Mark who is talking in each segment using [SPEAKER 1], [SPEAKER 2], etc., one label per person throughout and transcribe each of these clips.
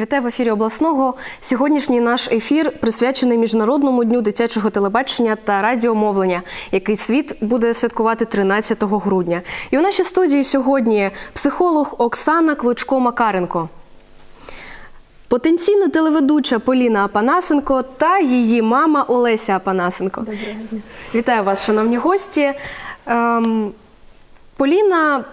[SPEAKER 1] Вітаю в ефірі обласного. Сьогоднішній наш ефір присвячений Міжнародному дню дитячого телебачення та радіомовлення, який світ буде святкувати 13 грудня. І у нашій студії сьогодні психолог Оксана Клочко-Макаренко. Потенційна телеведуча Поліна Апанасенко та її мама Олеся Апанасенко. Вітаю вас, шановні гості. Ем, Поліна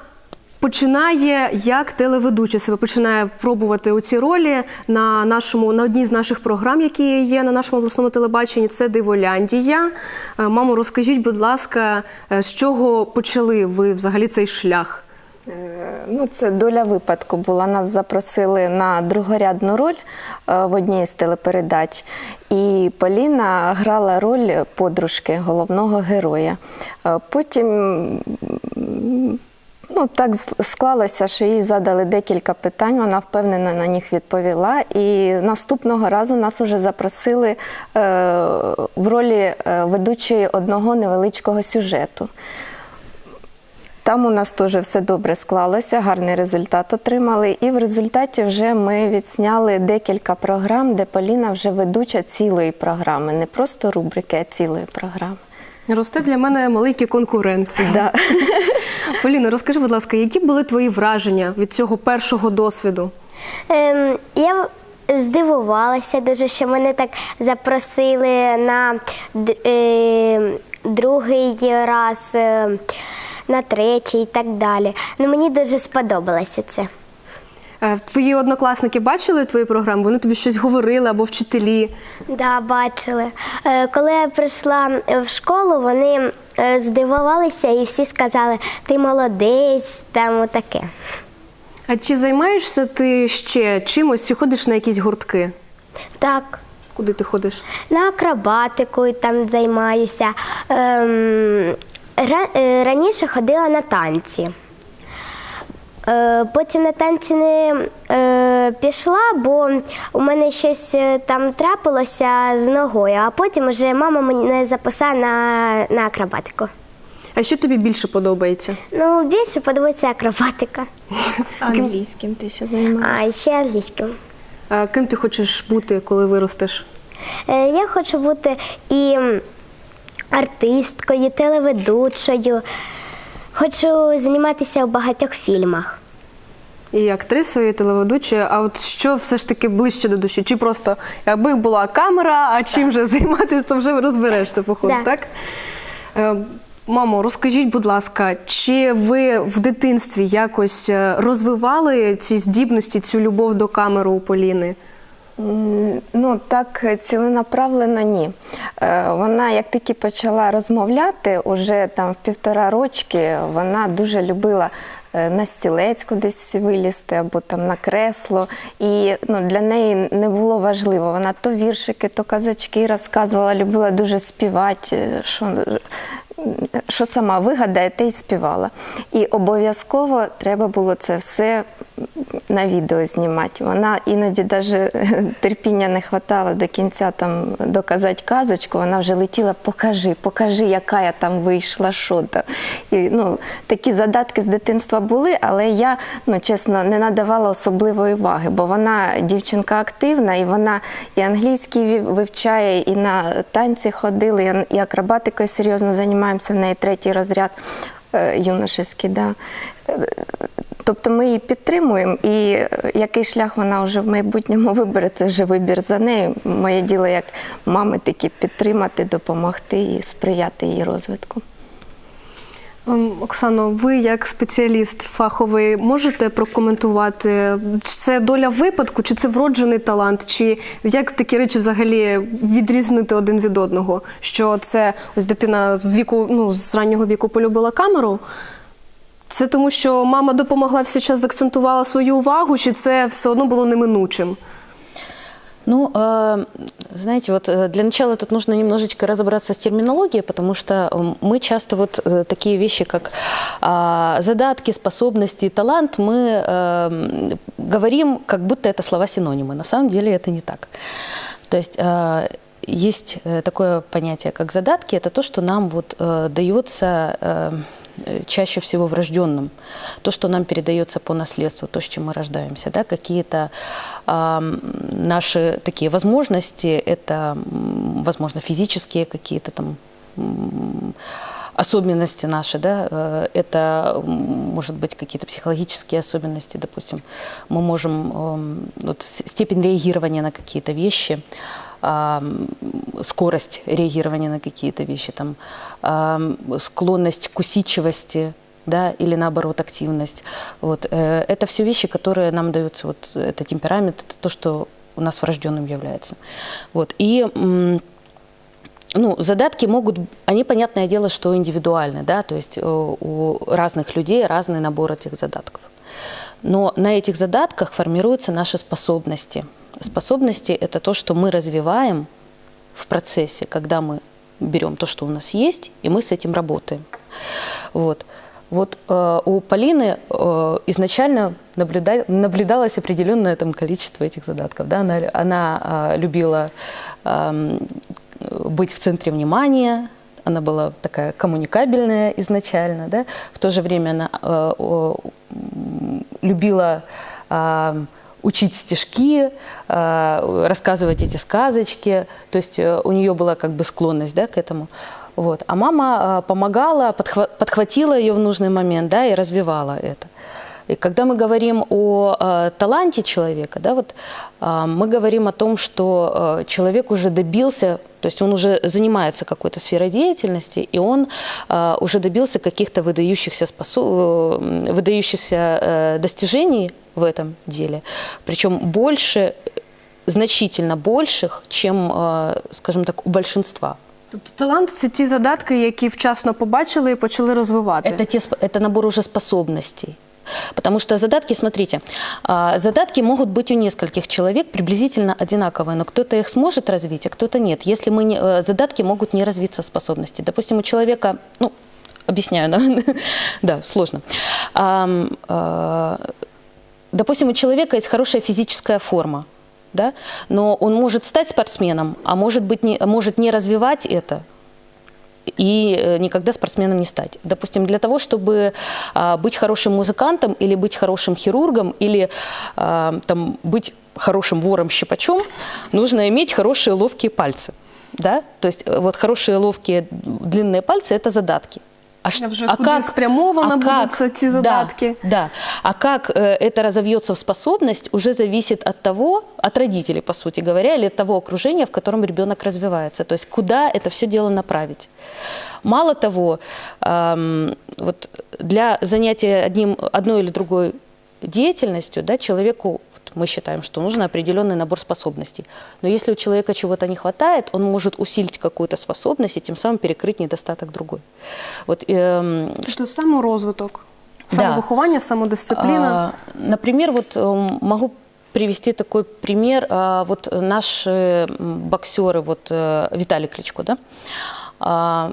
[SPEAKER 1] починає як телеведуча себе починає пробувати у ці ролі на нашому на одній з наших програм, які є на нашому обласному телебаченні. Це Диволяндія. Е, Мамо, розкажіть, будь ласка, е, з чого почали ви взагалі цей шлях?
[SPEAKER 2] Ну, це доля випадку була. Нас запросили на другорядну роль е, в одній з телепередач. І Поліна грала роль подружки головного героя. Е, Потім ну, так склалося, що їй задали декілька питань, вона впевнена на них відповіла. І наступного разу нас уже запросили е, в ролі е, ведучої одного невеличкого сюжету. Там у нас теж все добре склалося, гарний результат отримали. І в результаті вже ми відсняли декілька програм, де Поліна вже ведуча цілої програми, не просто рубрики, а цілої програми.
[SPEAKER 1] Росте для мене маленький конкурент.
[SPEAKER 2] Да.
[SPEAKER 1] Поліна, розкажи, будь ласка, які були твої враження від цього першого досвіду?
[SPEAKER 3] Ем, я здивувалася дуже, що мене так запросили на е, другий раз, е, на третій і так далі. Ну, мені дуже сподобалося це.
[SPEAKER 1] Е, Твої однокласники бачили твої програми? Вони тобі щось говорили або вчителі?
[SPEAKER 3] Да, бачили. Е, Коли я прийшла в школу, вони здивувалися і всі сказали, ти молодець, там таке.
[SPEAKER 1] А чи займаєшся ти ще чимось? Чи ходиш на якісь гуртки?
[SPEAKER 3] Так.
[SPEAKER 1] Куди ти ходиш?
[SPEAKER 3] На акробатику там займаюся. Ем, е, раніше ходила на танці. Е, потім на танці не е, пішла, бо у мене щось е, там трапилося з ногою, а потім вже мама мене записала на, на акробатику.
[SPEAKER 1] А що тобі більше подобається?
[SPEAKER 3] Ну, більше подобається акробатика,
[SPEAKER 2] Англійським ти ще займаєшся?
[SPEAKER 3] а ще англійським.
[SPEAKER 1] А ким ти хочеш бути, коли виростеш?
[SPEAKER 3] Е, Я хочу бути і артисткою, телеведучою. Хочу зніматися у багатьох фільмах.
[SPEAKER 1] І актрисою, і телеведучою. А от що все ж таки ближче до душі? Чи просто аби була камера, а чим же займатися, то вже розберешся, походу,
[SPEAKER 3] Да.
[SPEAKER 1] так? Е, Мамо, розкажіть, будь ласка, чи ви в дитинстві якось е, розвивали ці здібності, цю любов до камери у Поліни?
[SPEAKER 2] М, Ну так ціленаправлено ні. Е, Вона як тільки почала розмовляти, уже там в півтора рочки вона дуже любила е, на стілець кудись вилізти або там на кресло. І ну, для неї не було важливо. Вона то віршики, то казачки розказувала, любила дуже співати. е, Що, що сама вигадає, те й співала. І обов'язково треба було це все на відео знімати. Вона іноді навіть терпіння не хватало до кінця там доказати казочку. Вона вже летіла, покажи, покажи, яка я там вийшла, що там. І, ну, такі задатки з дитинства були, але я, ну, чесно, не надавала особливої уваги, бо вона дівчинка активна, і вона і англійський вивчає, і на танці ходили, і акробатикою серйозно займаємося. В неї третій розряд е, юношеський. Да. Тобто ми її підтримуємо, і е, який шлях вона вже в майбутньому вибере, це вже вибір за нею. Моє діло як мами таки підтримати, допомогти і сприяти її розвитку.
[SPEAKER 1] Ем, Оксано, ви як спеціаліст фаховий можете прокоментувати, чи це доля випадку, чи це вроджений талант, чи як такі речі взагалі відрізнити один від одного? Що це ось дитина з віку, ну з раннього віку полюбила камеру? Це тому, що мама допомогла все час заакцентувала свою увагу, чи це все одно було неминучим?
[SPEAKER 4] Ну, знаете, вот для начала тут нужно немножечко разобраться с терминологией, потому что мы часто вот такие вещи, как а, задатки, способности, талант, мы говорим, как будто это слова-синонимы. На самом деле это не так. То есть э, есть э, такое понятие, как задатки, это то, что нам вот э, дается э, чаще всего врожденным. То, что нам передается по наследству, то, с чем мы рождаемся, да, какие-то ам, наши такие возможности, это, возможно, физические какие-то там особенности наши, да, э, это может быть какие-то психологические особенности, допустим, мы можем эм, вот, степень реагирования на какие-то вещи, скорость реагирования на какие-то вещи, там, ам, склонность к усидчивости, да, или наоборот активность. Вот. э, Это все вещи, которые нам даются, вот это темперамент, это то, что у нас врожденным является. Вот. И ну, задатки могут, они, понятное дело, что индивидуальны, да, то есть э, у разных людей разный набор этих задатков. Но на этих задатках формируются наши способности. Способности – это то, что мы развиваем в процессе, когда мы берем то, что у нас есть, и мы с этим работаем. Вот. Вот э, у Полины э, изначально наблюда- наблюдалось определенное там количество этих задатков. Да? Она, она э, любила эм, быть в центре внимания, она была такая коммуникабельная изначально, да? в то же время она э, м, любила э, учить стишки, э, рассказывать эти сказочки, то есть э, у нее была как бы склонность да, к этому. Вот. А мама э, помогала, подхва- подхватила ее в нужный момент да, и развивала это. И когда мы говорим о э, таланте человека, да, вот, э, мы говорим о том, что э, человек уже добился, то есть он уже занимается какой-то сферой деятельности, и он э, уже добился каких-то выдающихся, способ... э, выдающихся э, достижений в этом деле. Причем больше, значительно больших, чем, э, скажем так, у большинства.
[SPEAKER 1] Тобто талант це ті задатки, які вчасно побачили і почали розвивати.
[SPEAKER 4] Это, те, сп- это набор уже способностей. Потому что задатки, смотрите, а, задатки могут быть у нескольких человек приблизительно одинаковые, но кто-то их сможет развить, а кто-то нет. Если мы не, э, задатки могут не развиться в способности. Допустим, у человека, ну, объясняю, да, да сложно. А, допустим, у человека есть хорошая физическая форма, да, но он может стать спортсменом, а может быть не, может не развивать это, и э, никогда спортсменом не стать. Допустим, для того, чтобы а, быть хорошим музыкантом или быть хорошим хирургом или а, там, быть хорошим вором-щипачом, нужно иметь хорошие ловкие пальцы. Да? То есть э, вот хорошие ловкие длинные пальцы – это задатки. А, ш-
[SPEAKER 1] А вже куди спрямовано будуть це- ці
[SPEAKER 4] Да,
[SPEAKER 1] задатки?
[SPEAKER 4] да. А как э, это разовьется в способность, уже зависит от того, от родителей, по сути говоря, или от того окружения, в котором ребенок развивается. То есть куда это все дело направить. Мало того, эм, вот для занятия одним, одной или другой деятельностью да, человеку вот мы считаем, что нужен определенный набор способностей. Но если у человека чего-то не хватает, он может усилить какую-то способность и тем самым перекрыть недостаток другой. Вот, эм,
[SPEAKER 1] Тобто саморозвиток,
[SPEAKER 4] Да.
[SPEAKER 1] самовиховання, самодисципліна.
[SPEAKER 4] а, Например, вот э, могу привести такой пример. А, Вот наши боксеры, вот э, Виталий Кличко, да, а,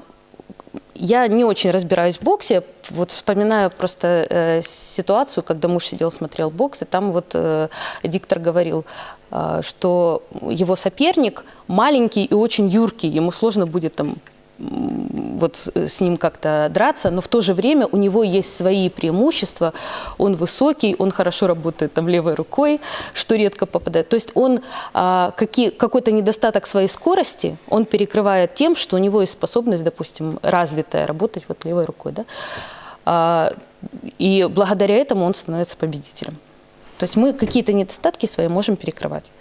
[SPEAKER 4] я не очень разбираюсь в боксе, вот вспоминаю просто э, ситуацию, когда муж сидел, смотрел бокс, и там вот э, диктор говорил, э, что его соперник маленький и очень юркий, ему сложно будет там м, вот с ним как-то драться, но в то же время у него есть свои преимущества. Он высокий, он хорошо работает там левой рукой, что редко попадает. То есть он а, какой-то недостаток своей скорости он перекрывает тем, что у него есть способность, допустим, развитая работать вот левой рукой, да. А, и благодаря этому он становится победителем. То есть мы какие-то недостатки свои можем перекрывать.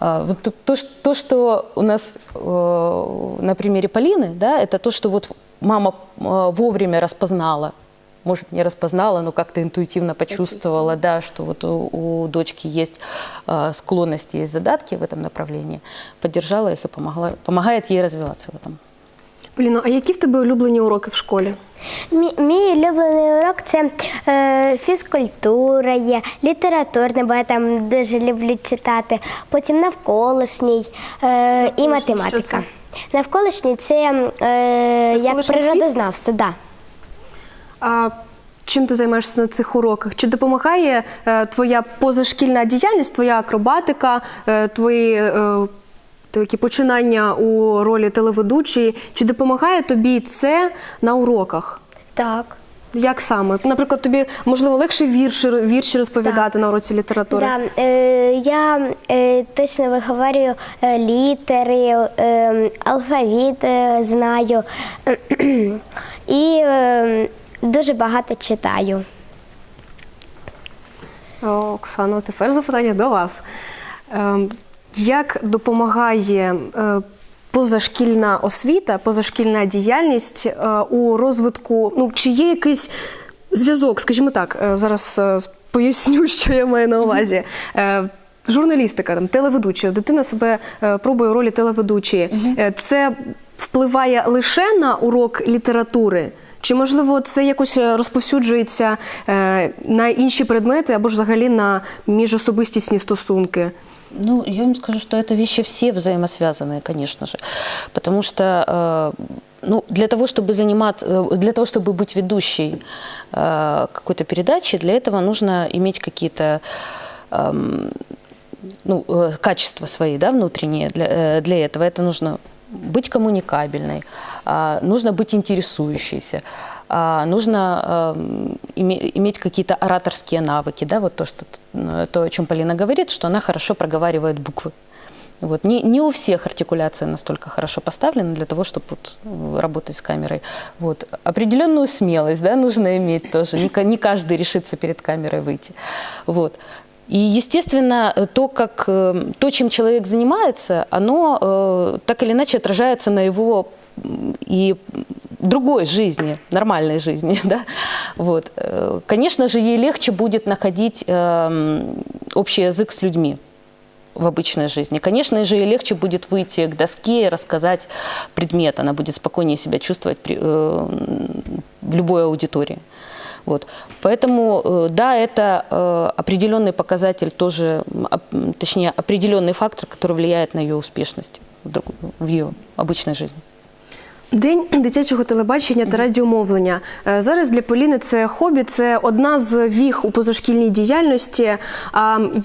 [SPEAKER 4] А, Вот то, то, ш- то, что у нас э, на примере Полины, да, это то, что вот мама э, вовремя распознала, может, не распознала, но как-то интуитивно почувствовала, да, что вот у, у дочки есть э, склонности, есть задатки в этом направлении, поддержала их и помогла, помогает ей развиваться в этом.
[SPEAKER 1] Поліно, а які в тебе улюблені уроки в школі?
[SPEAKER 3] Мій, мій улюблений урок це е, фізкультура є, літературне, бо я там дуже люблю читати. Потім навколишній е, і математика.
[SPEAKER 1] що це?
[SPEAKER 3] Навколишній це е, як
[SPEAKER 1] Навколишній
[SPEAKER 3] природознавство, да.
[SPEAKER 1] А чим ти займаєшся на цих уроках? Чи допомагає е, твоя позашкільна діяльність, твоя акробатика, е, твої е, такі починання у ролі телеведучої? Чи допомагає тобі це на уроках?
[SPEAKER 3] Так.
[SPEAKER 1] Як саме? Наприклад, тобі можливо легше вірші, вірші розповідати на уроці літератури?
[SPEAKER 3] Да, е, я е, точно виговорюю е, літери, е, алфавіт е, знаю і е, дуже багато читаю.
[SPEAKER 1] О, Оксано, тепер запитання до вас. Ем, Як допомагає е, позашкільна освіта, позашкільна діяльність е, у розвитку? Ну, чи є якийсь зв'язок, скажімо так, е, зараз поясню, що я маю на увазі. Журналістика, там, телеведуча, дитина себе пробує у ролі телеведучої. Це впливає лише на урок літератури? Чи можливо це якось розповсюджується на інші предмети або ж взагалі на міжособистісні стосунки?
[SPEAKER 4] Ну, я вам скажу, что это вещи все взаимосвязанные, конечно же. Потому что э, ну, для того, чтобы заниматься, э, для того, чтобы быть ведущей э, какой-то передачи, для этого нужно иметь какие-то эм, ну, э, качества свои, да, внутренние. Для, э, для этого это нужно быть коммуникабельной, а, нужно быть интересующейся, а, Нужно эм, име- иметь какие-то ораторские навыки, да, вот то, что, то, о чем Полина говорит, что она хорошо проговаривает буквы. Вот. Не, не у всех артикуляция настолько хорошо поставлена для того, чтобы вот, э, работать с камерой. Вот. Определенную смелость да, нужно иметь тоже. Не, не каждый решится перед камерой выйти. Вот. И, естественно, э, то, как, э, то, чем человек занимается, оно так или иначе отражается на его и другой жизни, нормальной жизни. Да? Вот. Э, Конечно же, ей легче будет находить эм, общий язык с людьми в обычной жизни. Конечно же, ей легче будет выйти к доске и рассказать предмет. Она будет спокойнее себя чувствовать при- э, в любой аудитории. Вот. Поэтому, э, да, это э, определенный показатель тоже, оп- точнее, определенный фактор, который влияет на ее успешность в, друг- в ее обычной жизни.
[SPEAKER 1] День дитячого телебачення та радіомовлення. Е, Зараз для Поліни це хобі, це одна з віг у позашкільній діяльності.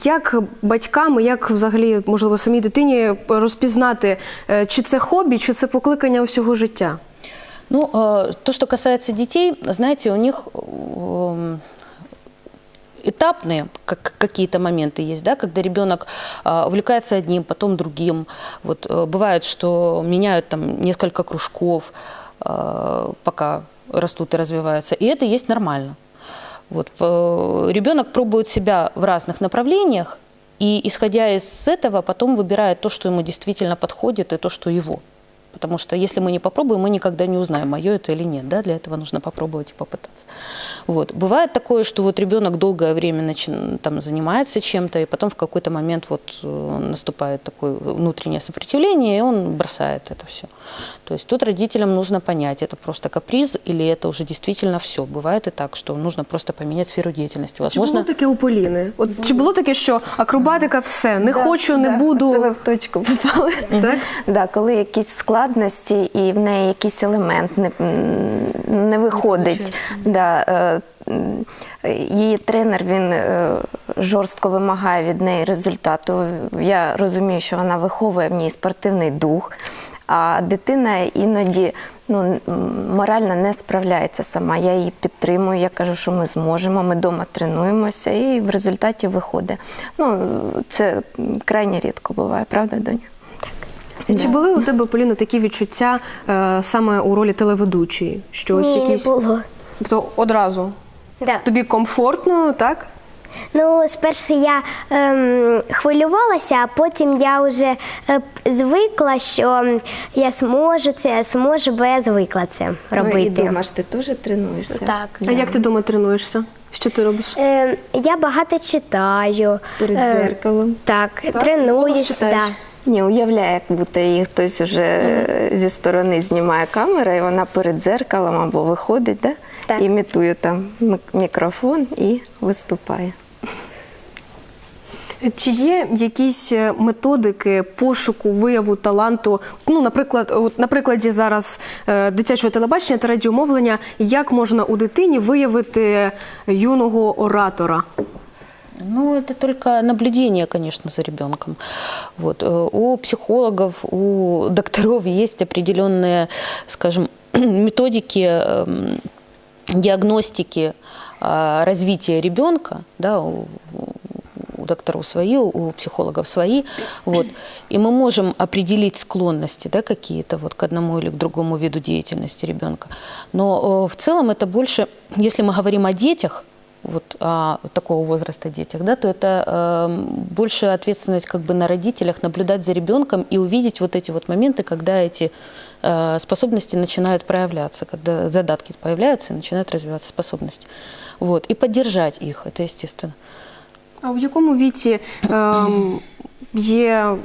[SPEAKER 1] Як батькам, як взагалі можливо самій дитині розпізнати, е, чи це хобі, чи це покликання усього життя?
[SPEAKER 4] Ну, э, то, что касается детей, знаете, у них эм, этапные как, какие-то моменты есть, да, когда ребенок э, увлекается одним, потом другим. Вот э, бывает, что меняют там несколько кружков, э, пока растут и развиваются, и это есть нормально. Вот, э, ребенок пробует себя в разных направлениях, и исходя из этого, потом выбирает то, что ему действительно подходит, и то, что его. Потому что если мы не попробуем, мы никогда не узнаем, мое это или нет. Да? Для этого нужно попробовать и попытаться. Вот. Бывает такое, что вот ребенок долгое время начин- там, занимается чем-то, и потом в какой-то момент вот э, наступает такое внутреннее сопротивление, и он бросает это все. То есть тут родителям нужно понять, это просто каприз или это уже действительно все. Бывает и так, что нужно просто поменять сферу деятельности.
[SPEAKER 1] Чи
[SPEAKER 4] Возможно,
[SPEAKER 1] було таке у Поліни? От чи було таке, що акробатика все, не хочу, не
[SPEAKER 2] Да,
[SPEAKER 1] буду.
[SPEAKER 2] Це ви в точку попали.
[SPEAKER 1] Так?
[SPEAKER 2] Да, коли якісь складності і в неї якийсь елемент не, не виходить. Да, е, її тренер він е, жорстко вимагає від неї результату. Я розумію, що вона виховує в ній спортивний дух. А дитина іноді ну, морально не справляється сама. Я її підтримую, я кажу, що ми зможемо, ми вдома тренуємося, і в результаті виходить. Ну, це крайне рідко буває, правда, доня?
[SPEAKER 1] Чи були у тебе, Поліно, такі відчуття е, саме у ролі телеведучої? Що ось
[SPEAKER 3] Ні,
[SPEAKER 1] якісь...
[SPEAKER 3] не було.
[SPEAKER 1] Тобто одразу
[SPEAKER 3] Да.
[SPEAKER 1] тобі комфортно, так?
[SPEAKER 3] Ну, спершу я ем, хвилювалася, а потім я вже е, звикла, що я зможу це, я зможу, бо я звикла це робити.
[SPEAKER 2] Ну, і дома ж ти теж тренуєшся.
[SPEAKER 3] Так.
[SPEAKER 1] А як ти вдома тренуєшся? Що ти робиш?
[SPEAKER 3] Е, я багато читаю.
[SPEAKER 2] Перед
[SPEAKER 3] Е,
[SPEAKER 2] дзеркалом.
[SPEAKER 3] Так,
[SPEAKER 1] Голос
[SPEAKER 3] тренуюсь.
[SPEAKER 1] читаєш?
[SPEAKER 3] Да.
[SPEAKER 2] Ні, уявляє, як будто її хтось вже зі сторони знімає камера, і вона перед дзеркалом або виходить, да?
[SPEAKER 3] Так.
[SPEAKER 2] імітує там мікрофон і виступає.
[SPEAKER 1] Чи є якісь е, методики пошуку, вияву таланту? Ну, наприклад, от на прикладі зараз е, дитячого телебачення та радіомовлення, як можна у дитині виявити юного оратора?
[SPEAKER 4] Ну, это только наблюдение, конечно, за ребенком. Вот. э, У психологов, у докторов есть определенные, скажем, методики, эм, диагностики а, развития ребенка, да, у, у докторов свои, у психологов свои, вот, и мы можем определить склонности, да, какие-то вот к одному или к другому виду деятельности ребенка. Но э, в целом это больше, если мы говорим о детях, вот а, такого возраста детях, да, то это э, больше ответственность как бы на родителях наблюдать за ребенком и увидеть вот эти вот моменты, когда эти э, способности начинают проявляться, когда задатки появляются и начинают развиваться способности, вот, и поддержать их, это естественно.
[SPEAKER 1] А в якому віці ем, є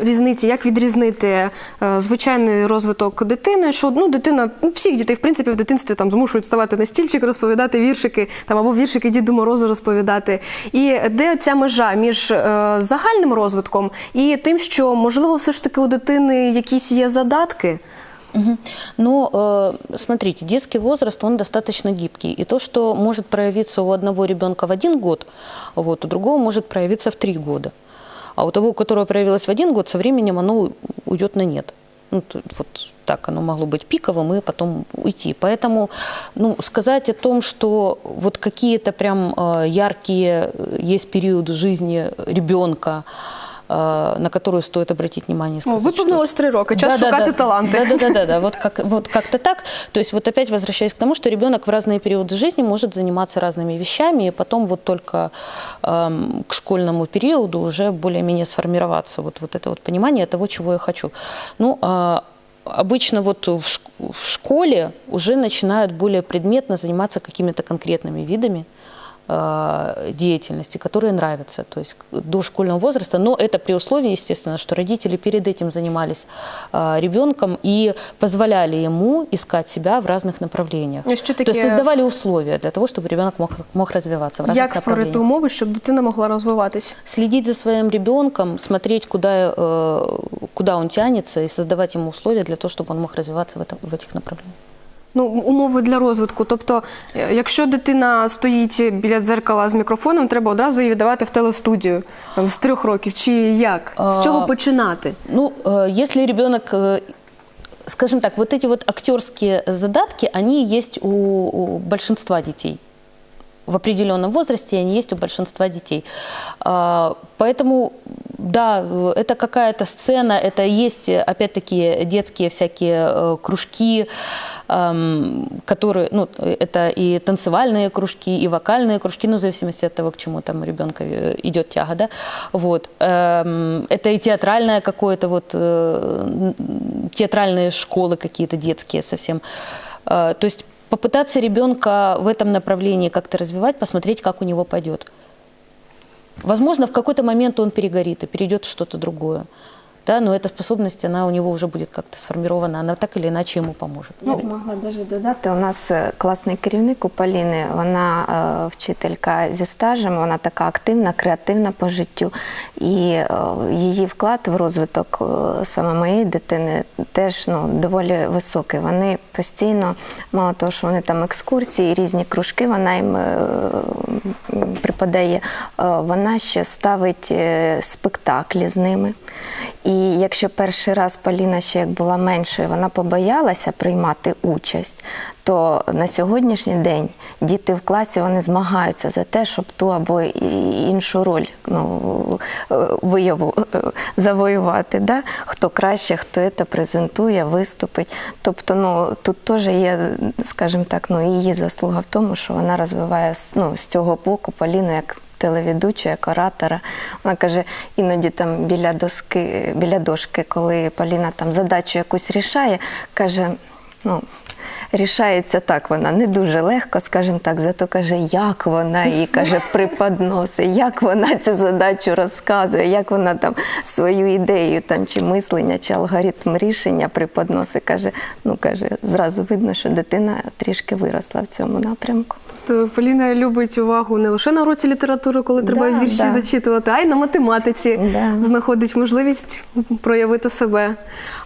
[SPEAKER 1] різниці, як відрізнити е, звичайний розвиток дитини? Що ну, дитина, ну, всіх дітей, в принципі, в дитинстві там змушують ставати на стільчик, розповідати віршики, там або віршики Діду Морозу розповідати. І де ця межа між е, загальним розвитком і тим, що можливо все ж таки у дитини якісь є задатки?
[SPEAKER 4] Мгм. Но э, смотрите, детский возраст, он достаточно гибкий. И то, что может проявиться у одного ребенка в один год, вот, у другого может проявиться в три года. А у того, у которого проявилось в один год, со временем оно уйдет на нет. Ну, то- вот так оно могло быть пиковым и потом уйти. Поэтому ну, сказать о том, что вот какие-то прям э, яркие э, есть периоды жизни ребенка, э, на которые стоит обратить внимание.
[SPEAKER 1] О,
[SPEAKER 4] сказать, что-
[SPEAKER 1] виповнилось три роки, час
[SPEAKER 4] да,
[SPEAKER 1] шукати
[SPEAKER 4] да. Да, да, да, да, да. Вот, как, вот как-то так. То есть вот опять возвращаясь к тому, что ребенок в разные периоды жизни может заниматься разными вещами, и потом вот только эм, к школьному периоду уже более-менее сформироваться вот, вот это вот понимание того, чего я хочу. Ну, а, Обычно вот в школе уже начинают более предметно заниматься какими-то конкретными видами э, деятельности, которые нравятся, то есть до школьного возраста. Но это при условии, естественно, что родители перед этим занимались э, ребенком и позволяли ему искать себя в разных направлениях.
[SPEAKER 1] Що
[SPEAKER 4] То есть создавали условия для того, чтобы ребенок мог, мог развиваться в разных
[SPEAKER 1] Як створити умови, щоб дитина могла розвиватись?
[SPEAKER 4] Следить за своим ребенком, смотреть, куда, э, куда он тянется, и создавать ему условия для того, чтобы он мог развиваться в, этом, в этих направлениях.
[SPEAKER 1] Ну, умови для розвитку. Тобто, е, якщо дитина стоїть біля дзеркала з мікрофоном, треба одразу її віддавати в телестудію там, з трьох років. Чи як? З
[SPEAKER 4] А,
[SPEAKER 1] чого починати?
[SPEAKER 4] Ну, э, если ребенок, э, скажем так, вот эти вот актерские задатки, они есть у, у большинства детей. В определенном возрасте они есть у большинства детей. А, Поэтому, да, это какая-то сцена, это есть, опять-таки, детские всякие э, кружки, эм, которые, ну, это и танцевальные кружки, и вокальные кружки, ну, в зависимости от того, к чему там у ребенка э, идет тяга, да, вот. Эм, Это и театральное какое-то вот, э, театральные школы какие-то детские совсем. То есть попытаться ребенка в этом направлении как-то развивать, посмотреть, как у него пойдет. Возможно, в какой-то момент он перегорит и перейдет в что-то другое. Да, но эта способность, она у него уже будет как-то сформирована, она так или иначе ему поможет.
[SPEAKER 2] Я б могла навіть додати, у нас е, класний керівник у Поліни, вона е, вчителька зі стажем, вона така активна, креативна по життю. І е, її вклад в розвиток е, саме моєї дитини теж ну, доволі високий. Вони постійно, мало того, що вони там екскурсії, різні кружки, вона їм е, припадає, е, вона ще ставить е, спектаклі з ними. І якщо перший раз Поліна ще як була меншою, вона побоялася приймати участь, то на сьогоднішній день діти в класі вони змагаються за те, щоб ту або іншу роль ну, е, вияву е, завоювати. Да? Хто краще, хто це презентує, виступить. Тобто, ну тут теж є, скажімо так, ну її заслуга в тому, що вона розвиває ну, з цього боку Поліну як телеведучу, як оратора. Вона каже, іноді там біля доски, біля дошки, коли Поліна там задачу якусь рішає, каже, ну. Рішається так вона не дуже легко, скажімо так, зато каже, як вона її каже, приподносить, як вона цю задачу розказує, як вона там свою ідею там, чи мислення, чи алгоритм рішення приподносить. Каже, ну каже, зразу видно, що дитина трішки виросла в цьому напрямку.
[SPEAKER 1] Поліна любить увагу не лише на уроці літератури, коли треба
[SPEAKER 2] Да,
[SPEAKER 1] вірші
[SPEAKER 2] да.
[SPEAKER 1] зачитувати, а й на математиці
[SPEAKER 2] Да.
[SPEAKER 1] знаходить можливість проявити себе.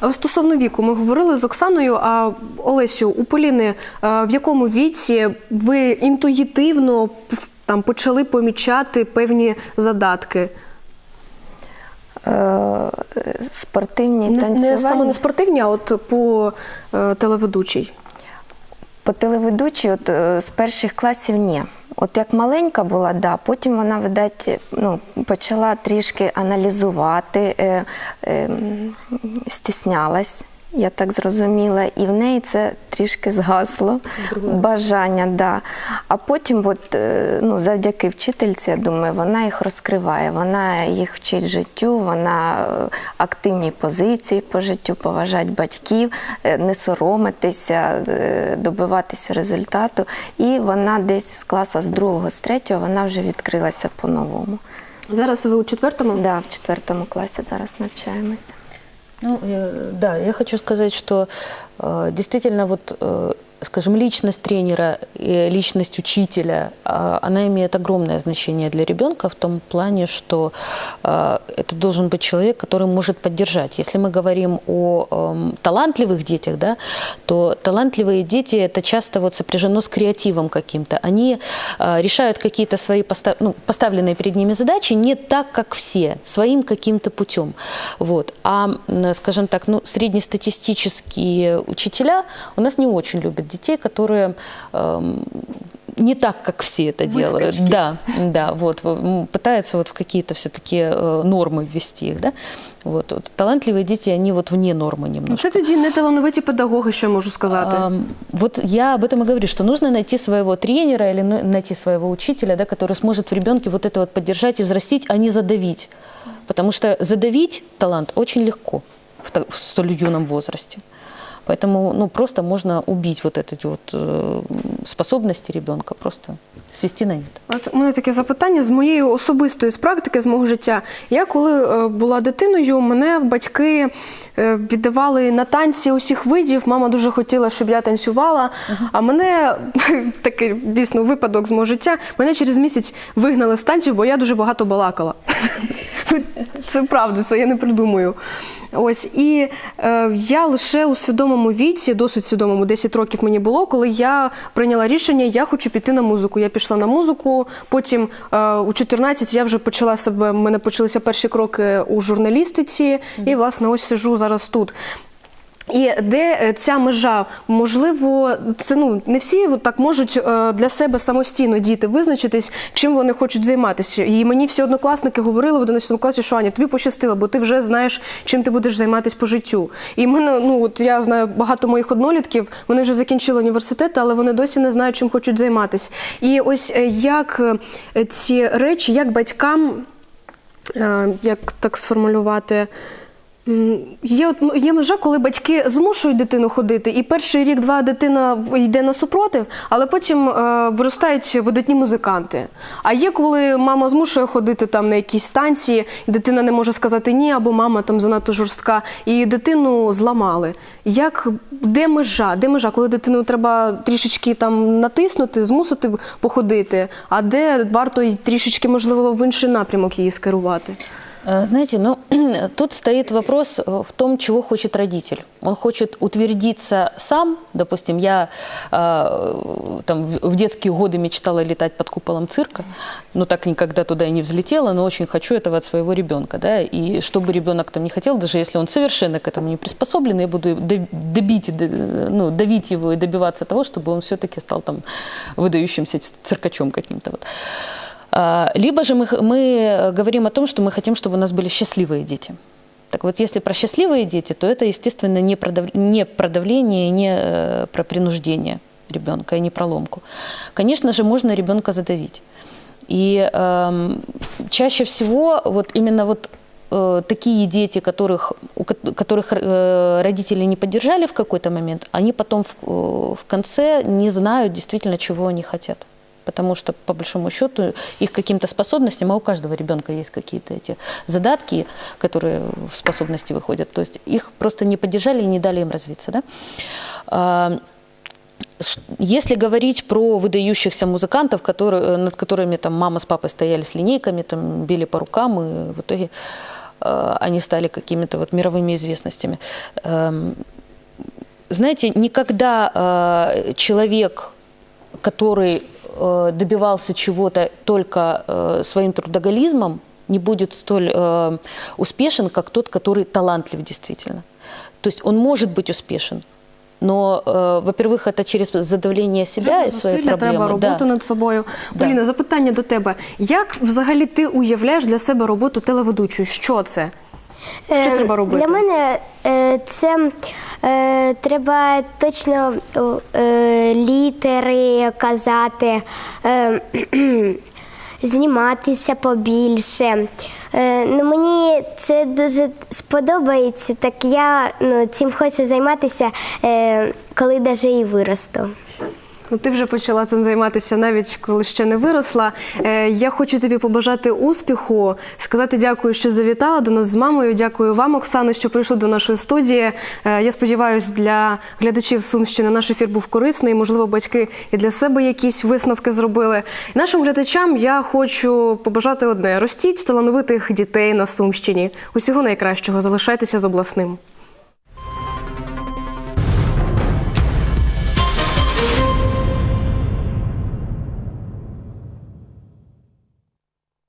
[SPEAKER 1] А стосовно віку, ми говорили з Оксаною. А Олесю, у Поліни в якому віці ви інтуїтивно там почали помічати певні задатки?
[SPEAKER 2] Е, спортивні
[SPEAKER 1] Не,
[SPEAKER 2] танцювальні.
[SPEAKER 1] не саме не спортивні, а от по е, телеведучій.
[SPEAKER 2] По телеведучій, от е, з перших класів ні. От як маленька була, да, потім вона, видать, ну, почала трішки аналізувати, е, е, стіснялась, я так зрозуміла, і в неї це трішки згасло бажання. Да. А потім, от, е, ну, завдяки вчительці, я думаю, вона їх розкриває, вона їх вчить життю, вона е, активній позиції по життю, поважати батьків, е, не соромитися, добиватися результату. І вона десь з класу з другого, з третього, вона вже відкрилася по-новому.
[SPEAKER 1] Зараз ви у четвертому?
[SPEAKER 2] Да, в четвертому класі зараз навчаємося.
[SPEAKER 4] Ну, э, да, я хочу сказать, что э, действительно вот, э, скажем, личность тренера, личность учителя, а, она имеет огромное значение для ребенка в том плане, что э, это должен быть человек, который может поддержать. Если мы говорим о эм, талантливых детях, да, то талантливые дети это часто вот сопряжено с креативом каким-то. Они э, решают какие-то свои постав- ну, поставленные перед ними задачи не так, как все, своим каким-то путем. Вот. А, скажем так, ну, среднестатистические учителя у нас не очень любят детей, которые эм, не так, как все это делают.
[SPEAKER 1] Выскочки.
[SPEAKER 4] Да, да, вот пытаются вот в какие-то все-таки э, нормы ввести их, да. Вот, вот талантливые дети, они вот вне нормы немножко.
[SPEAKER 1] Це тоді не талановиті педагоги, що я можу сказати.
[SPEAKER 4] Ам, Вот я об этом и говорю, что нужно найти своего тренера или ну, найти своего учителя, да, который сможет в ребенке вот это вот поддержать и взрастить, а не задавить. Потому что задавить талант очень легко в столь юном возрасте. Поэтому ну, просто можно убить вот эти вот э, способности ребенка, просто свести на нет.
[SPEAKER 1] От у мене таке запитання з моєї особистої з практики, з мого життя. Я коли е, була дитиною, мене батьки е, віддавали на танці усіх видів. Мама дуже хотіла, щоб я танцювала. А мене такий дійсно випадок з мого життя. Мене через місяць вигнали з танців, бо я дуже багато балакала. Це правда, це я не придумую. Ось і е, я лише у свідомому віці, досить свідомому, 10 років мені було, коли я прийняла рішення, я хочу піти на музику. Я пішла на музику. Потім е, у 14 я вже почала себе. в мене почалися перші кроки у журналістиці, і власне ось сижу зараз тут. І де е, ця межа? Можливо, це ну не всі от так можуть е, для себе самостійно діти визначитись, чим вони хочуть займатися. І мені всі однокласники говорили в 11 класі, що Аня, тобі пощастило, бо ти вже знаєш, чим ти будеш займатися по життю. І мене, ну от я знаю багато моїх однолітків, вони вже закінчили університет, але вони досі не знають, чим хочуть займатися. І ось е, як ці речі, як батькам, як так сформулювати. Є, є межа, коли батьки змушують дитину ходити, і перший рік-два дитина йде на супротив, але потім е, виростають видатні музиканти. А є, коли мама змушує ходити там на якісь станції, і дитина не може сказати ні, або мама там занадто жорстка, і дитину зламали. Як де межа? Де межа, коли дитину треба трішечки там натиснути, змусити походити, а де варто трішечки, можливо, в інший напрямок її скерувати?
[SPEAKER 4] Э, Знаете, ну, тут стоит вопрос в том, чего хочет родитель. Он хочет утвердиться сам. Допустим, я э, там, в детские годы мечтала летать под куполом цирка, но так никогда туда и не взлетела, но очень хочу этого от своего ребенка. Да? И что бы ребенок там не хотел, даже если он совершенно к этому не приспособлен, я буду до- добить, ну, давить его и добиваться того, чтобы он все-таки стал там выдающимся циркачом каким-то. Вот. А, Либо же мы, мы говорим о том, что мы хотим, чтобы у нас были счастливые дети. Так вот, если про счастливые дети, то это, естественно, не про, не про давление, не э, про принуждение ребенка и не про ломку. Конечно же, можно ребенка задавить. И эм, чаще всего вот именно вот э, такие дети, которых, у ко- которых э, родители не поддержали в какой-то момент, они потом в, э, в конце не знают действительно, чего они хотят. Потому что, по большому счету, их каким-то способностям, а у каждого ребенка есть какие-то эти задатки, которые в способности выходят. То есть их просто не поддержали и не дали им развиться. Да? А, Если говорить про выдающихся музыкантов, которые, э, над которыми там мама с папой стояли с линейками, там били по рукам, и в итоге э, они стали какими-то вот мировыми известностями. Эм, знаете, никогда э, человек, который э, добивался чего-то только э, своим трудоголизмом, не будет столь э, успешен, как тот, который талантлив действительно. То есть он может быть успешен, но, э, во-первых, это через задавление себя
[SPEAKER 1] Треба
[SPEAKER 4] и свои
[SPEAKER 1] зусилля,
[SPEAKER 4] проблемы.
[SPEAKER 1] треба роботу
[SPEAKER 4] да.
[SPEAKER 1] над собою.
[SPEAKER 4] Да.
[SPEAKER 1] Поліна, запитання до тебе. Як взагалі ти уявляєш для себе роботу телеведучої? Що це? Що
[SPEAKER 3] Е,
[SPEAKER 1] треба робити?
[SPEAKER 3] Для мене е, це е, треба точно е, літери казати, зніматися побільше. Ну, мені це дуже сподобається, так я ну, цим хочу займатися, коли навіть і виросту.
[SPEAKER 1] Ну, ти вже почала цим займатися навіть коли ще не виросла. Е, я хочу тобі побажати успіху, сказати дякую, що завітала до нас з мамою. Дякую вам, Оксано, що прийшли до нашої студії. Е, я сподіваюся, для глядачів Сумщини наш ефір був корисний. Можливо, батьки і для себе якісь висновки зробили. Нашим глядачам я хочу побажати одне: ростіть талановитих дітей на Сумщині. Усього найкращого. Залишайтеся з обласним.